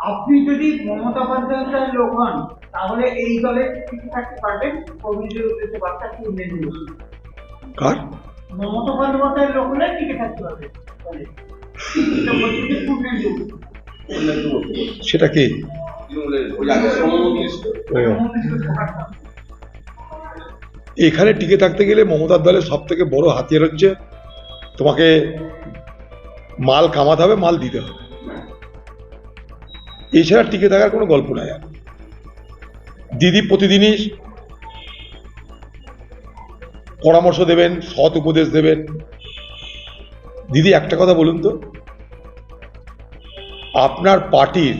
আপনি যদি মমতা বন্দ্যোপাধ্যায়ের লোক হন তাহলে এই দলে টিকে থাকতে পারবেন? কর্মীদের উদ্দেশ্যে বার্তা কি কার? মমতা বন্দ্যোপাধ্যায়ের লোক হলে টিকে থাকতে পারবেন। সেটা কি। এখানে টিকে থাকতে গেলে মমতার দলের সব থেকে বড় হাতিয়ার হচ্ছে তোমাকে মাল কামাতে হবে মাল দিতে হবে। এছাড়া টিকে থাকার কোনো গল্প নাই আর। দিদি প্রতিদিনই পরামর্শ দেবেন, সৎ উপদেশ দেবেন। দিদি, একটা কথা বলুন তো। আপনার পার্টির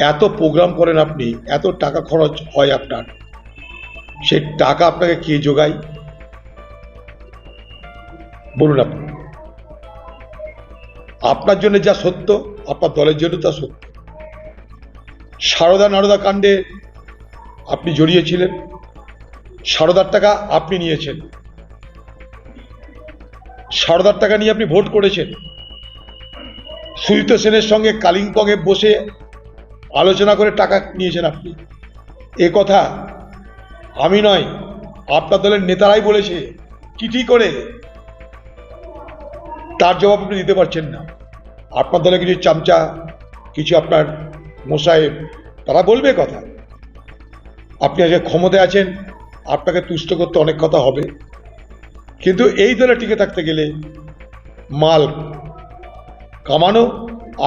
এত প্রোগ্রাম করেন আপনি, এত টাকা খরচ হয় আপনার সেই টাকা আপনাকে কে যোগায় বলুন আপনি। আপনার জন্য যা সত্য, আপনার দলের জন্য তা সত্য। সারদা নারদা কাণ্ডে আপনি জড়িয়েছিলেন, সারদার টাকা আপনি নিয়েছেন। সারদার টাকা নিয়ে আপনি ভোট করেছেন। সুজিত সেনের সঙ্গে কালিম্পংয়ে বসে আলোচনা করে টাকা নিয়েছেন আপনি। এ কথা আমি নয়, আপনার দলের নেতারাই বলেছে, চিঠি করে তার জবাব আপনি দিতে পারছেন না। আপনার দলে কিছু চামচা, কিছু আপনার মোসাহেব তারা বলবে কথা। আপনি আজকে ক্ষমতায় আছেন, আপনাকে তুষ্ট করতে অনেক কথা হবে। কিন্তু এই দলে টিকে থাকতে গেলে মাল কামানো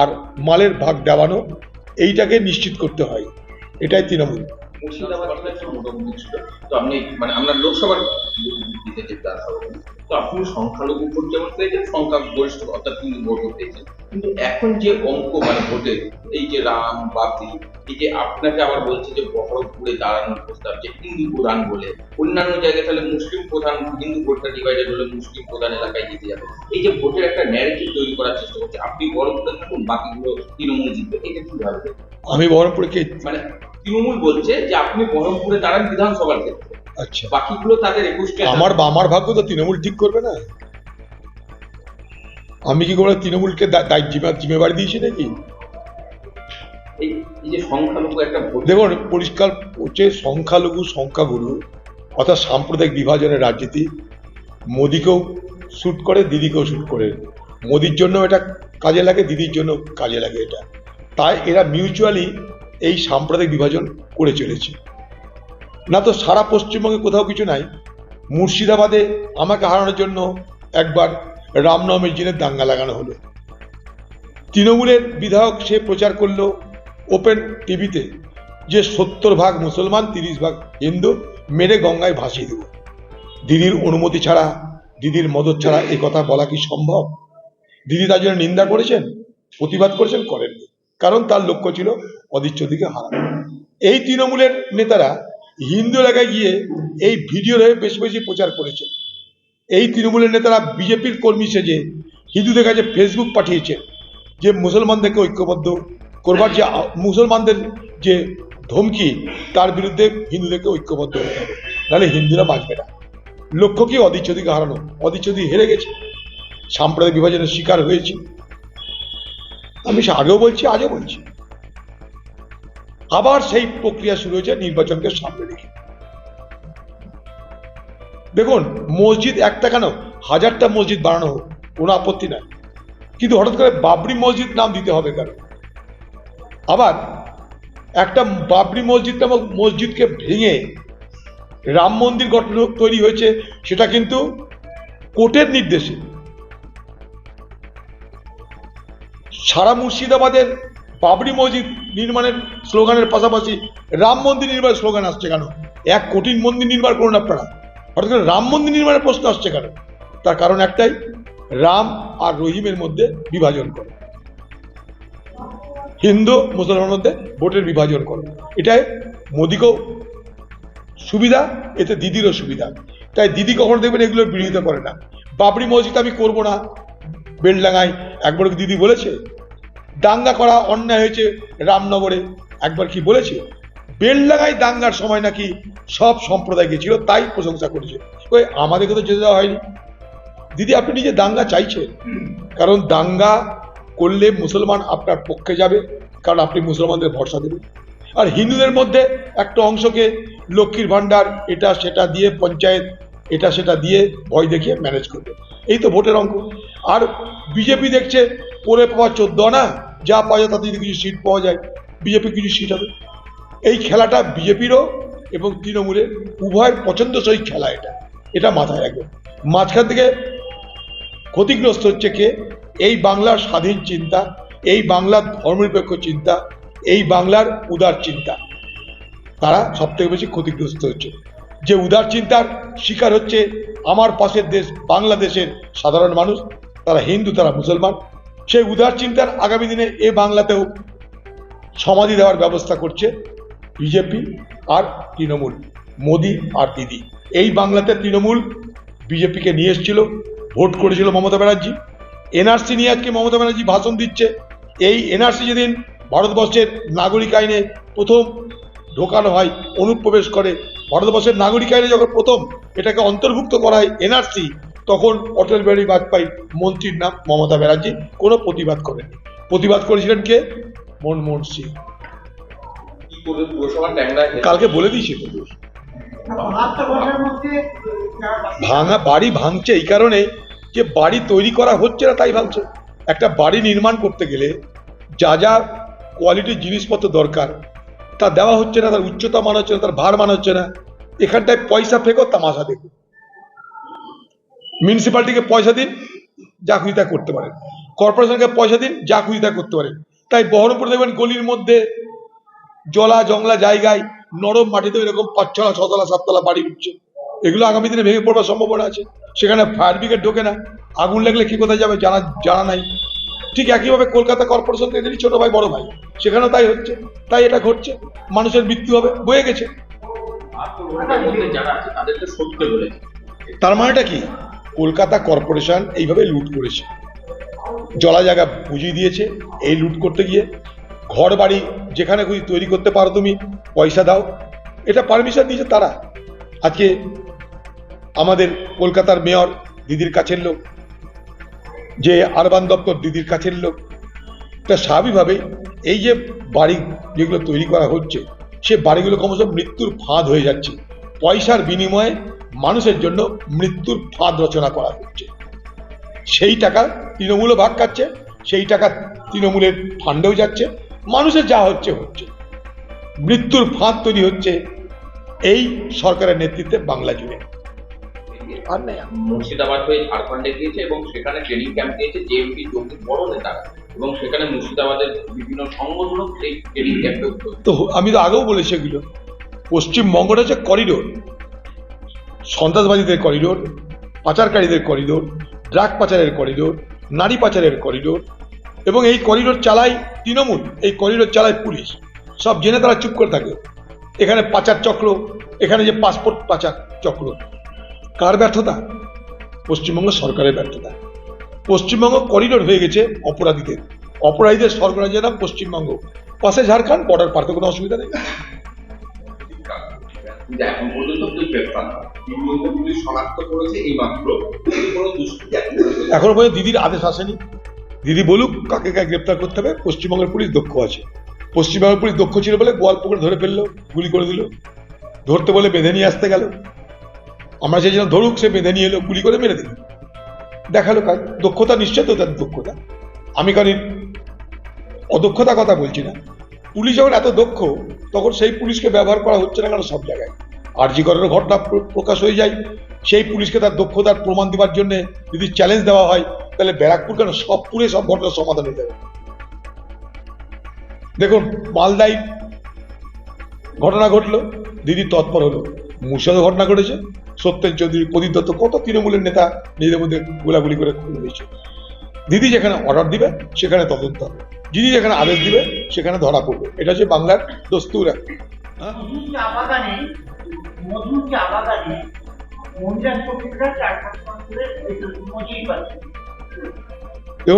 আর মালের ভাগ দেওয়ানো, এইটাকে নিশ্চিত করতে হয়। এটাই তৃণমূল। মুর্শিদাবাদ তো আপনি মানে লোকসভার যেতে হবে তো আপনি সংখ্যালঘু ভোট যেমন পেয়েছেন সংখ্যা গরিষ্ঠ অর্থাৎ হিন্দু ভোটও পেয়েছেন। কিন্তু এখন যে অঙ্ক মানে ভোটে এই যে রাম বাপি এই যে আপনাকে আবার বলছে যে বহরমপুরে দাঁড়ানোর প্রস্তাব যে হিন্দু প্রধান বলে অন্যান্য জায়গায় তাহলে মুসলিম প্রধান হিন্দু ভোটটা ডিভাইডেড হলে মুসলিম প্রধান এলাকায় জিতে যাবে। এই যে ভোটের একটা ন্যারেটিভ তৈরি করার চেষ্টা করছে আপনি বহরমপুরে থাকুন বাকিগুলো তৃণমূল জিতবে এটা কি ভাববে আমি বহরমপুরকে মানে তৃণমূল বলছে যে আপনি বহরমপুরে দাঁড়ান বিধানসভার ক্ষেত্রে। আচ্ছা। বাকিগুলো তাদের একুশটা আমার আমার ভাগ্য তো তৃণমূল ঠিক করবে না। আমি কি করে তৃণমূলকে জিম্মেবারি দিয়েছি নাকি? দেখুন পরিষ্কার হচ্ছে সংখ্যালঘু সংখ্যাগুরু অর্থাৎ সাম্প্রদায়িক বিভাজনের রাজনীতি মোদিকেও শ্যুট করে দিদিকেও শ্যুট করে। মোদির জন্য এটা কাজে লাগে দিদির জন্য কাজে লাগে এটা। তাই এরা মিউচুয়ালি এই সাম্প্রদায়িক বিভাজন করে চলেছে। না তো সারা পশ্চিমবঙ্গে কোথাও কিছু নাই। মুর্শিদাবাদে আমাকে হারানোর জন্য একবার রামনবমীর দিনে দাঙ্গা লাগানো হলো। তৃণমূলের বিধায়ক সে প্রচার করল ওপেন টিভিতে যে সত্তর ভাগ মুসলমান, তিরিশ ভাগ হিন্দু মেরে গঙ্গায় ভাসিয়ে দেব। দিদির অনুমতি ছাড়া, দিদির মদত ছাড়া এই কথা বলা কি সম্ভব? দিদি তার জন্য নিন্দা করেছেন? প্রতিবাদ করেছেন? করেননি। কারণ তার লক্ষ্য ছিল অদিচ্ছদিকে হারানো। এই তৃণমূলের নেতারা হিন্দু এলাকায় গিয়ে এই ভিডিওর হয়ে বেশি বেশি প্রচার করেছে। এই তৃণমূলের নেতারা বিজেপির কর্মী সেজে হিন্দুদের কাছে ফেসবুক পাঠিয়েছে যে মুসলমানদেরকে ঐক্যবদ্ধ করবার যে মুসলমানদের যে ধমকি, তার বিরুদ্ধে হিন্দুদেরকে ঐক্যবদ্ধ হতে হবে। নাহলে হিন্দুরা বাঁচবে না। লক্ষ্য কি অদিচ্ছদিকে হারানো অদিচ্ছদি হেরে গেছে। সাম্প্রদায়িক বিভাজনের শিকার হয়েছে। আমি আগেও বলছি, আজও বলছি। আবার সেই প্রক্রিয়া শুরু হয়েছে নির্বাচনকে সামনে রেখে। দেখুন, মসজিদ একটা কেন? হাজারটা মসজিদ বানানো হোক, কোনো আপত্তি নাই। কিন্তু হঠাৎ করে বাবরি মসজিদ নাম দিতে হবে কেন? আবার একটা বাবরি মসজিদ নামক মসজিদকে ভেঙে রাম মন্দির গঠন তৈরি হয়েছে, সেটা কিন্তু কোর্টের নির্দেশে। সারা মুর্শিদাবাদের বাবরি মসজিদ নির্মাণের স্লোগানের পাশাপাশি রাম মন্দির নির্মাণের স্লোগান আসছে কেন? এক কঠিন মন্দির নির্মাণ করুন আপনারা। অর্থাৎ রাম মন্দির নির্মাণের প্রশ্ন আসছে কেন? তার কারণ একটাই, রাম আর রহিমের মধ্যে বিভাজন করে। হিন্দু, মুসলমানের মধ্যে ভোটের বিভাজন করে। এটাই মোদিকেও সুবিধা, এতে দিদিরও সুবিধা। তাই দিদি কখনো দেখবেন এগুলো বিরোধিতা করে না। বাবরি মসজিদ আমি করব না। বেলডাঙ্গায় একবার দিদি বলেছে? দাঙ্গা করা অন্যায় হয়েছে রামনগরে। একবার কি বলেছে? বেলডাঙ্গায় দাঙ্গার সময় নাকি সব সম্প্রদায় গেছিল, তাই প্রশংসা করেছে। ওই আমাদেরকে তো যেতে দেওয়া হয়নি। দিদি, আপনি নিজে দাঙ্গা চাইছেন। কারণ দাঙ্গা করলে মুসলমান আপনার পক্ষে যাবে, কারণ আপনি মুসলমানদের ভরসা দেবেন। আর হিন্দুদের মধ্যে একটা অংশকে লক্ষ্মীর ভাণ্ডার, এটা সেটা দিয়ে পঞ্চায়েত, এটা সেটা দিয়ে ভয় দেখিয়ে ম্যানেজ করবে। এই তো ভোটের অঙ্ক। আর বিজেপি দেখছে পরে পাওয়া চোদ্দ না যা পাওয়া যায় তাতে কিছু সিট পাওয়া যায় বিজেপি কিছু সিট হবে। এই খেলাটা বিজেপিরও এবং তৃণমূলের উভয়ের পছন্দসই খেলা এটা। এটা মাথায় রাখবে। মাঝখান থেকে ক্ষতিগ্রস্ত হচ্ছে কে? এই বাংলার স্বাধীন চিন্তা, এই বাংলার ধর্মনিরপেক্ষ চিন্তা, এই বাংলার উদার চিন্তা। তারা সব থেকে বেশি ক্ষতিগ্রস্ত হচ্ছে। যে উদার চিন্তার শিকার হচ্ছে আমার পাশের দেশ, বাংলাদেশের সাধারণ মানুষ, তারা হিন্দু, তারা মুসলমান। সেই উদার চিন্তার আগামী দিনে এ বাংলাতেও সমাধি দেওয়ার ব্যবস্থা করছে বিজেপি আর তৃণমূল, মোদি আর দিদি। এই বাংলাতে তৃণমূল বিজেপিকে নিয়ে এসেছিল, ভোট করেছিল মমতা ব্যানার্জি। এনআরসি নিয়ে আজকে মমতা ব্যানার্জি ভাষণ দিচ্ছে। এই এনআরসি যেদিন ভারতবর্ষের নাগরিক আইনে প্রথম ঢোকানো হয়, অনুপ্রবেশ করে, ভারতবর্ষের নাগরিক আইনে যখন প্রথম এটাকে অন্তর্ভুক্ত করা হয় এনআরসি তখন অটল বিহারী বাজপেয়ী মন্ত্রীর নাম মমতা ব্যানার্জি কোনো প্রতিবাদ করেননি প্রতিবাদ করেছিলেন কে? মনমোহন সিং। কালকে বলে দিয়েছি। তো ভাঙা বাড়ি ভাঙছে এই কারণে যে বাড়ি তৈরি করা হচ্ছে না তাই ভাঙছে। একটা বাড়ি নির্মাণ করতে গেলে যা যা কোয়ালিটির জিনিসপত্র দরকার তা দেওয়া হচ্ছে না তার উচ্চতা মান হচ্ছে না তার ভার মান হচ্ছে না। এখানটায় পয়সা ফেকো তামাশা দেখো। মিউনিসিপ্যালিটিকে পয়সা দিন যা খুশি তা করতে পারেন। কর্পোরেশনকে পয়সা দিন যা খুশি তা করতে পারেন। তাই বহরমপুর দেখবেন গলির মধ্যে জলা জংলা জায়গায় নরম মাটিতে এরকম পাঁচতলা ছতলা সাততলা বাড়ি উঠছে। এগুলো আগামী দিনে ভেঙে পড়বার সম্ভাবনা আছে। সেখানে ফায়ার ব্রিগেড ঢোকে না। আগুন লাগলে কি কোথায় যাবে জানা জানা নাই। ঠিক একইভাবে কলকাতা কর্পোরেশন এদেরই ছোট ভাই বড় ভাই। সেখানেও তাই হচ্ছে। তাই এটা ঘটছে। মানুষের মৃত্যু হবে বয়ে গেছে। তার মানেটা কি? কলকাতা কর্পোরেশন এইভাবে লুট করেছে। জলা জায়গা বুঝিয়ে দিয়েছে এই লুট করতে গিয়ে। ঘর বাড়ি যেখানে খুশি তৈরি করতে পারো তুমি, পয়সা দাও। এটা পারমিশন দিয়েছে তারা। আজকে আমাদের কলকাতার মেয়র দিদির কাছের লোক, যে আরবান দপ্তর দিদির কাছের লোক, তা স্বাভাবিকভাবেই এই যে বাড়ি যেগুলো তৈরি করা হচ্ছে, সে বাড়িগুলো ক্রমশ মৃত্যুর ফাঁদ হয়ে যাচ্ছে। পয়সার বিনিময়ে মানুষের জন্য মৃত্যুর ফাঁদ রচনা করা হচ্ছে। সেই টাকা তৃণমূলও ভাগ খাচ্ছে সেই টাকা তৃণমূলের ফান্ডেও যাচ্ছে মানুষের যা হচ্ছে হচ্ছে। মৃত্যুর ফাঁদ তৈরি হচ্ছে এই সরকারের নেতৃত্বে বাংলা জুড়ে। আর নেই। মুর্শিদাবাদ হয়ে ঝাড়খণ্ডে গিয়েছে এবং সেখানে ট্রেনিং ক্যাম্প দিয়েছে জেএমপি যোগীর বড় নেতারা এবং সেখানে মুর্শিদাবাদের বিভিন্ন সংগঠনও এই ট্রেনিং ক্যাম্পে তো আমি তো আগেও বলেছি এগুলো। পশ্চিমবঙ্গটা হচ্ছে করিডোর সন্ত্রাসবাদীদের করিডোর পাচারকারীদের করিডোর ড্রাগ পাচারের করিডোর নারী পাচারের করিডোর এবং এই করিডোর চালায় তৃণমূল, এই করিডোর চালায় পুলিশ। সব জেনে তারা চুপ করে থাকে। এখানে পাচার চক্র, এখানে যে পাসপোর্ট পাচার চক্র, কার ব্যর্থতা? পশ্চিমবঙ্গ সরকারের ব্যর্থতা। পশ্চিমবঙ্গ করিডোর হয়ে গেছে অপরাধীদের। অপরাধীদের স্বর্গরাজ্যের নাম পশ্চিমবঙ্গ। পাশে ঝাড়খণ্ড বর্ডার পার কোনো অসুবিধা নেই। কিন্তু এখন পর্যন্ত কেউ না এর পুলিশ শনাক্ত করেছে এই মাত্র। কোনো দুষ্কৃতি এখনও পর্যন্ত দিদির আদেশ আসেনি। দিদি বলুক কাকে কাকে গ্রেপ্তার করতে হবে। পশ্চিমবঙ্গের পুলিশ দক্ষ আছে। পশ্চিমবঙ্গের পুলিশ দক্ষ ছিল বলে গোয়ালপুকুরে ধরে ফেলল, গুলি করে দিল। ধরতে বলে বেঁধে নিয়ে আসতে গেল। আমরা চেয়েছিলাম ধরুক সে বেঁধে নিয়ে এলো, গুলি করে মেরে দিল। দেখাল কাজ দক্ষতা নিশ্চয় তো তার দক্ষতা। আমি কারণ অদক্ষতা কথা বলছি না। পুলিশ যখন এত দক্ষ, তখন সেই পুলিশকে ব্যবহার করা হচ্ছে না কেন সব জায়গায়? আরজি ঘটনা প্রকাশ হয়ে যায়। সেই পুলিশকে তার দক্ষতার প্রমাণ দেওয়ার জন্য যদি চ্যালেঞ্জ দেওয়া হয়, তাহলে ব্যারাকপুর কেন সব পুরে সব ঘটনার সমাধান হয়ে যাবে? দেখুন মালদাই ঘটনা ঘটলো, দিদি তৎপর হলো। মুর্শিদাবাদে ঘটনা ঘটেছে। সত্যেন চৌধুরী, প্রদীপ দত্ত, কত তৃণমূলের নেতা নিজেদের মধ্যে গোলাগুলি করে খুলে দিয়েছে দিদি যেখানে অর্ডার দিবে সেখানে তদন্ত হবে। দিদি যেখানে আদেশ দিবে সেখানে ধরা পড়বে। এটা হচ্ছে বাংলার দস্তুর একটা হ্যাঁ?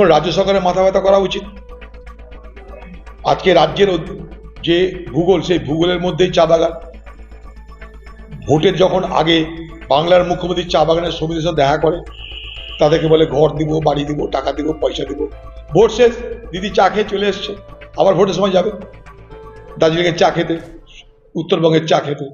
রাজ্য সরকারের মাথা ব্যথা করা উচিত। আজকে রাজ্যের যে ভূগোল সেই ভূগোলের মধ্যেই চা বাগান। ভোটের যখন আগে বাংলার মুখ্যমন্ত্রী চা বাগানের সমিতির সাথে দেখা করে তাদেরকে বলে ঘর দিব, বাড়ি দিব, টাকা দিব, পয়সা দিব। ভোট শেষ, দিদি চা খেয়ে চলে এসছে। আবার ভোটের সময় যাবে। দার্জিলিংয়ের চা খেতে উত্তরবঙ্গের চা খেতে।